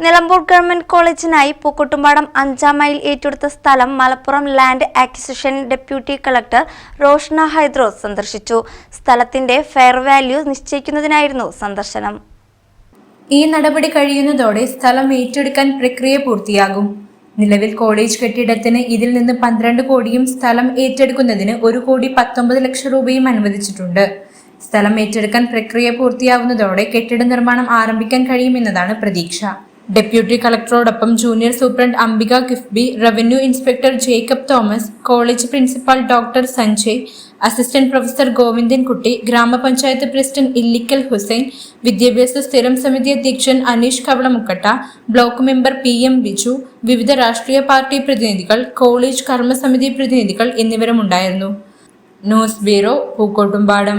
Nilambur government കോളേജിനായി പൂക്കോട്ടുംപാടം അഞ്ചാം mile ഏറ്റെടുത്ത സ്ഥലം Malappuram land acquisition deputy collector Roshna Hydros സന്ദർശിച്ചു. സ്ഥലത്തിന്റെ ഫെയർ വാല്യൂ നിശ്ചയിക്കുന്നതിനായിരുന്നു സന്ദർശനം. ഈ നടപടി കഴിയുന്നതോടെ സ്ഥലം ഏറ്റെടുക്കാൻ പ്രക്രിയ പൂർത്തിയാകും. നിലവിൽ കോളേജ് കെട്ടിടത്തിന് ഇതിൽ നിന്ന് പന്ത്രണ്ട് കോടിയും സ്ഥലം ഏറ്റെടുക്കുന്നതിന് ഒരു കോടി പത്തൊമ്പത് ലക്ഷം രൂപയും അനുവദിച്ചിട്ടുണ്ട്. സ്ഥലം ഏറ്റെടുക്കാൻ പ്രക്രിയ പൂർത്തിയാവുന്നതോടെ കെട്ടിട നിർമ്മാണം ആരംഭിക്കാൻ കഴിയുമെന്നതാണ് പ്രതീക്ഷ. Deputy കളക്ടറോടൊപ്പം junior superintendent Ambika KIIFB revenue inspector Jacob Thomas college principal doctor Sanjay assistant professor Govindankutty ഗ്രാമപഞ്ചായത്ത് പ്രസിഡന്റ് ഇല്ലിക്കൽ ഹുസൈൻ വിദ്യാഭ്യാസ സ്ഥിരം സമിതി അധ്യക്ഷൻ Aneesh Kavalamukkatta block member P M Biju വിവിധ രാഷ്ട്രീയ പാർട്ടി പ്രതിനിധികൾ കോളേജ് കർമ്മസമിതി പ്രതിനിധികൾ എന്നിവരുമുണ്ടായിരുന്നു ന്യൂസ് ബ്യൂറോ പൂക്കോട്ടുംപാടം